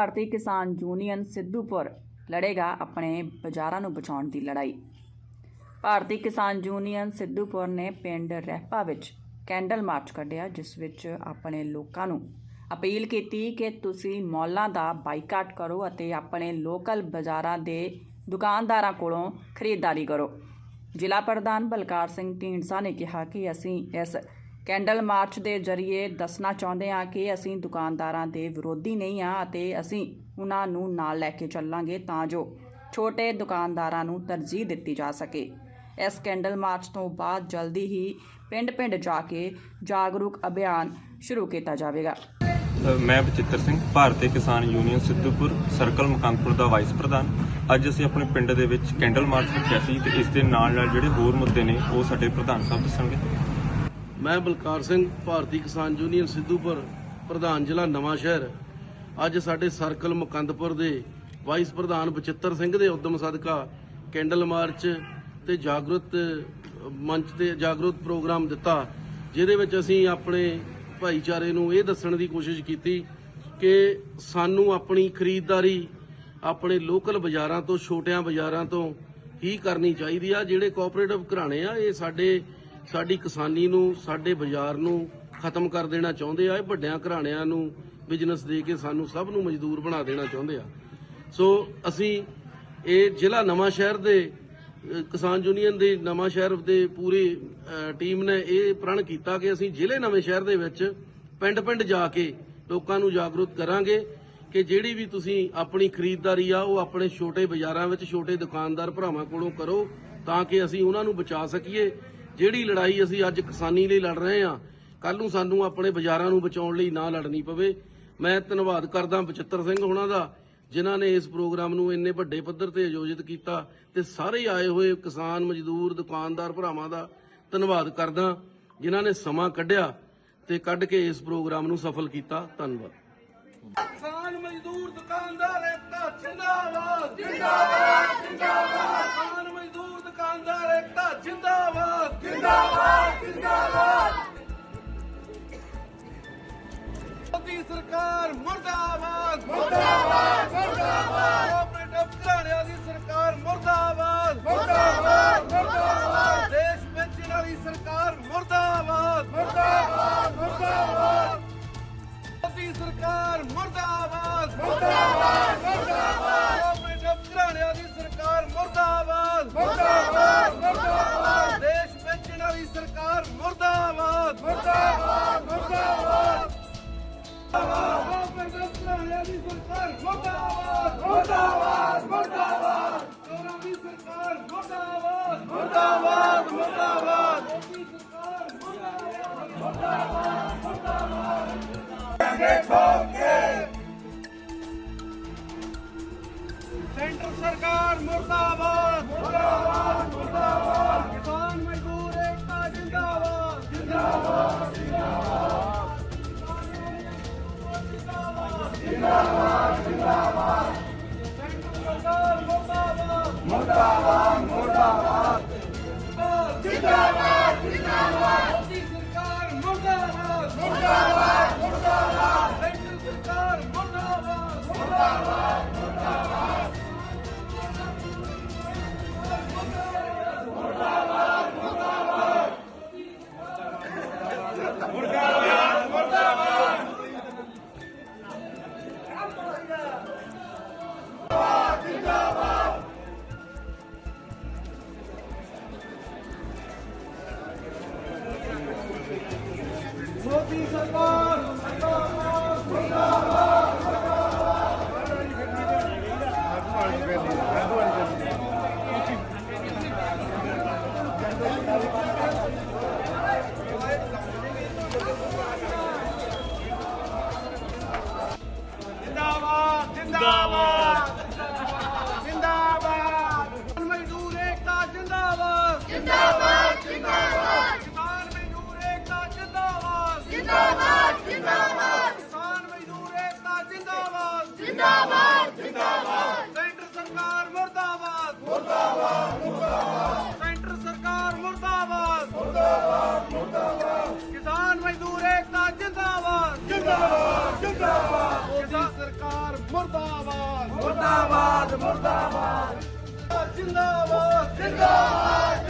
ਭਾਰਤੀ Kisan union Sidhupur ਲੜੇਗਾ ਆਪਣੇ ਬਾਜ਼ਾਰਾਂ ਨੂੰ ਬਚਾਉਣ ਦੀ ਲੜਾਈ। ਭਾਰਤੀ ਕਿਸਾਨ ਯੂਨੀਅਨ ਸਿੱਧੂਪੁਰ ਨੇ ਪਿੰਡ ਰਹਿਪਾ ਵਿੱਚ ਕੈਂਡਲ ਮਾਰਚ ਕੱਢਿਆ, ਜਿਸ ਵਿੱਚ ਆਪਣੇ ਲੋਕਾਂ ਨੂੰ ਅਪੀਲ ਕੀਤੀ ਕਿ ਤੁਸੀਂ ਮੌਲਾਂ ਦਾ ਬਾਈਕਾਟ ਕਰੋ ਅਤੇ ਆਪਣੇ ਲੋਕਲ ਬਾਜ਼ਾਰਾਂ ਦੇ ਦੁਕਾਨਦਾਰਾਂ ਕੋਲੋਂ ਖਰੀਦਦਾਰੀ ਕਰੋ। ਜ਼ਿਲ੍ਹਾ ਪ੍ਰਧਾਨ ਬਲਕਾਰ ਸਿੰਘ ਢੀਂਡਸਾ ਨੇ ਕਿਹਾ ਕਿ ਅਸੀਂ ਇਸ ਕੈਂਡਲ ਮਾਰਚ ਦੇ ਜ਼ਰੀਏ ਦੱਸਣਾ ਚਾਹੁੰਦੇ ਹਾਂ ਕਿ ਅਸੀਂ ਦੁਕਾਨਦਾਰਾਂ ਦੇ ਵਿਰੋਧੀ ਨਹੀਂ ਹਾਂ ਅਤੇ ਅਸੀਂ ਉਹਨਾਂ ਨੂੰ ਨਾਲ ਲੈ ਕੇ ਚੱਲਾਂਗੇ ਤਾਂ ਜੋ ਛੋਟੇ ਦੁਕਾਨਦਾਰਾਂ ਨੂੰ ਤਰਜੀਹ ਦਿੱਤੀ ਜਾ ਸਕੇ। ਇਸ ਕੈਂਡਲ ਮਾਰਚ ਤੋਂ ਬਾਅਦ ਜਲਦੀ ਹੀ ਪਿੰਡ-ਪਿੰਡ ਜਾ ਕੇ ਜਾਗਰੂਕ ਅਭਿਆਨ ਸ਼ੁਰੂ ਕੀਤਾ ਜਾਵੇਗਾ। ਮੈਂ ਬਚਿੱਤਰ ਸਿੰਘ, ਭਾਰਤੀ ਕਿਸਾਨ ਯੂਨੀਅਨ ਸਿੱਧੂਪੁਰ, ਸਰਕਲ ਮਕਾਨਪੁਰ ਦਾ ਵਾਈਸ ਪ੍ਰਧਾਨ। ਅੱਜ ਅਸੀਂ ਆਪਣੇ ਪਿੰਡ ਦੇ ਵਿੱਚ ਕੈਂਡਲ ਮਾਰਚ ਰੱਖਿਆ ਸੀ ਤੇ ਇਸ ਦੇ ਨਾਲ ਨਾਲ ਜਿਹੜੇ ਹੋਰ ਮੁੱਦੇ ਨੇ ਉਹ ਸਾਡੇ ਪ੍ਰਧਾਨ ਸਾਹਿਬ ਦੱਸਣਗੇ। ਮੈਂ ਬਲਕਾਰ ਸਿੰਘ, ਭਾਰਤੀ ਕਿਸਾਨ ਯੂਨੀਅਨ ਸਿੱਧੂਪੁਰ, ਪ੍ਰਧਾਨ ਜ਼ਿਲ੍ਹਾ ਨਵਾਂ ਸ਼ਹਿਰ। ਅੱਜ ਸਾਡੇ ਸਰਕਲ ਮੁਕੰਦਪੁਰ ਦੇ ਵਾਈਸ ਪ੍ਰਧਾਨ ਬਚਿੱਤਰ ਸਿੰਘ ਦੇ ਉਦਮ ਸਦਕਾ ਕੈਂਡਲ ਮਾਰਚ ਤੇ ਜਾਗਰੂਕ ਮੰਚ ਤੇ ਜਾਗਰੂਕ ਪ੍ਰੋਗਰਾਮ ਦਿੱਤਾ, ਜਿਹਦੇ ਵਿੱਚ ਅਸੀਂ ਆਪਣੇ ਭਾਈਚਾਰੇ ਨੂੰ ਇਹ ਦੱਸਣ ਦੀ ਕੋਸ਼ਿਸ਼ ਕੀਤੀ ਕਿ ਸਾਨੂੰ ਆਪਣੀ ਖਰੀਦਦਾਰੀ ਆਪਣੇ ਲੋਕਲ ਬਾਜ਼ਾਰਾਂ ਤੋਂ, ਛੋਟਿਆਂ ਬਾਜ਼ਾਰਾਂ ਤੋਂ ਹੀ ਕਰਨੀ ਚਾਹੀਦੀ ਆ, ਜਿਹੜੇ ਕੋਆਪਰੇਟਿਵ ਘਰਾਣੇ ਆ, ਇਹ ਸਾਡੇ ਸਾਡੀ ਕਿਸਾਨੀ ਨੂੰ, ਸਾਡੇ ਬਾਜ਼ਾਰ ਨੂੰ ਖਤਮ ਕਰ ਦੇਣਾ ਚਾਹੁੰਦੇ ਆ, ਇਹ ਵੱਡਿਆਂ ਘਰਾਣਿਆਂ ਨੂੰ ਬਿਜ਼ਨਸ ਦੇ ਕੇ ਸਾਨੂੰ ਸਭ ਨੂੰ ਮਜ਼ਦੂਰ ਬਣਾ ਦੇਣਾ ਚਾਹੁੰਦੇ ਆ। ਸੋ ਅਸੀਂ ਇਹ ਜ਼ਿਲ੍ਹਾ ਨਵਾਂ ਸ਼ਹਿਰ ਦੇ ਕਿਸਾਨ ਯੂਨੀਅਨ ਦੇ ਨਵਾਂ ਸ਼ਹਿਰ ਦੇ ਪੂਰੀ ਟੀਮ ਨੇ ਇਹ ਪ੍ਰਣ ਕੀਤਾ ਕਿ ਅਸੀਂ ਜ਼ਿਲ੍ਹੇ ਨਵੇਂ ਸ਼ਹਿਰ ਦੇ ਵਿੱਚ ਪਿੰਡ-ਪਿੰਡ ਜਾ ਕੇ ਲੋਕਾਂ ਨੂੰ ਜਾਗਰੂਕ ਕਰਾਂਗੇ ਕਿ ਜਿਹੜੀ ਵੀ ਤੁਸੀਂ ਆਪਣੀ ਖਰੀਦਦਾਰੀ ਆ, ਉਹ ਆਪਣੇ ਛੋਟੇ ਬਾਜ਼ਾਰਾਂ ਵਿੱਚ ਛੋਟੇ ਦੁਕਾਨਦਾਰ ਭਰਾਵਾਂ ਕੋਲੋਂ ਕਰੋ ਤਾਂ ਕਿ ਅਸੀਂ ਉਹਨਾਂ ਨੂੰ ਬਚਾ ਸਕੀਏ। ਜਿਹੜੀ ਲੜਾਈ ਅਸੀਂ ਅੱਜ ਕਿਸਾਨੀ ਲਈ ਲੜ ਰਹੇ ਹਾਂ ਕੱਲ ਨੂੰ ਸਾਨੂੰ ਆਪਣੇ ਬਾਜ਼ਾਰਾਂ ਨੂੰ ਬਚਾਉਣ ਲਈ ਨਾ ਲੜਨੀ ਪਵੇ। ਮੈਂ ਧੰਨਵਾਦ ਕਰਦਾ ਬਚਿੱਤਰ ਸਿੰਘ ਹੋਣਾ ਦਾ ਜਿਨ੍ਹਾਂ ਨੇ ਇਸ ਪ੍ਰੋਗਰਾਮ ਨੂੰ ਇੰਨੇ ਵੱਡੇ ਪੱਧਰ ਤੇ ਆਯੋਜਿਤ ਕੀਤਾ ਤੇ ਸਾਰੇ ਆਏ ਹੋਏ ਕਿਸਾਨ ਮਜ਼ਦੂਰ ਦੁਕਾਨਦਾਰ ਭਰਾਵਾਂ ਦਾ ਧੰਨਵਾਦ ਕਰਦਾ ਜਿਨ੍ਹਾਂ ਨੇ ਸਮਾਂ ਕੱਢਿਆ ਤੇ ਕੱਢ ਕੇ ਇਸ ਪ੍ਰੋਗਰਾਮ ਨੂੰ ਸਫਲ ਕੀਤਾ। ਧੰਨਵਾਦ। ਕਿਸਾਨ ਮਜ਼ਦੂਰ ਦੁਕਾਨਦਾਰ ਏਕਤਾ ਜਿੰਦਾਬਾਦ। ਜਿੰਦਾਬਾਦ ਜਿੰਦਾਬਾਦ। ਦੁਕਾਨਦਾਰ ਏਕਤਾ ਜਿੰਦਾਬਾਦ। ਜਿੰਦਾਬਾਦ ਜਿੰਦਾਬਾਦ। ਮੋਦੀ ਸਰਕਾਰ ਮੁਰਦਾਬਾਦ। ਮੁਰਦਾਬਾਦ ਮੁਰਦਾਬਾਦ। ਕੋਆਪਰੇਟਿਵ ਘਰਾਣਿਆਂ ਦੀ ਸਰਕਾਰ ਮੁਰਦਾਬਾਦ। ਮੁਰਦਾਬਾਦ ਮੁਰਦਾਬਾਦ। ਦੇਸ਼ ਵਿੱਚ ਵਾਲੀ ਸਰਕਾਰ ਮੁਰਦਾਬਾਦ। ਮੁਰਦਾਬਾਦ ਮੁਰਦਾਬਾਦ। ਮੋਦੀ ਸਰਕਾਰ ਮੁਰਦਾਬਾਦ। ਮੁਰਦਾਬਾਦ ਮੁਰਦਾਬਾਦ। ਮੁਰਦਾਬਾਦ! ਮੁਰਦਾਬਾਦ ਦੇਸ਼ ਵਿੱਚ ਵਾਲੀ ਸਰਕਾਰ ਮੁਰਦਾਬਾਦ! ਮੁਰਦਾਬਾਦ! ਮੁਰਦਾਬਾਦ! ਸਰਕਾਰ ਮੁਰਦਾਬਾਦ! ਮੁਰਦਾਬਾਦ! ਮੁਰਦਾਬਾਦ! ਚੋਰਾਂ ਦੀ ਸਰਕਾਰ ਮੁਰਦਾਬਾਦ! ਮੁਰਦਾਬਾਦ! ਮੁਰਦਾਬਾਦ! ਸਰਕਾਰ ਮੁਰਦਾਬਾਦ! ਸੈਂਟਰ ਸਰਕਾਰ ਮੁਰਦਾਬਾਦ ਮੁਰਦਾਬਾਦ! 我是一生 ਜਿੰਦਾਬਾਦ ਜਿੰਦਾਬਾਦ। ਸੈਂਟਰ ਸਰਕਾਰ ਮੁਰਦਾਬਾਦ। ਮੁਰਦਾਬਾਦ ਮੁਰਦਾਬਾਦ ਸੈਂਟਰ ਸਰਕਾਰ ਮੁਰਦਾਬਾਦ। ਮੁਰਦਾਬਾਦ ਮੁਰਦਾਬਾਦ ਕਿਸਾਨ ਮਜ਼ਦੂਰ ਏਕਤਾ ਜਿੰਦਾਬਾਦ। ਜਿੰਦਾਬਾਦ ਜਿੰਦਾਬਾਦ ਮੋਦੀ ਸਰਕਾਰ ਮੁਰਦਾਬਾਦ। ਮੁਰਦਾਬਾਦ ਮੁਰਦਾਬਾਦ। ਜਿੰਦਾਬਾਦ ਜਿੰਦਾਬਾਦ।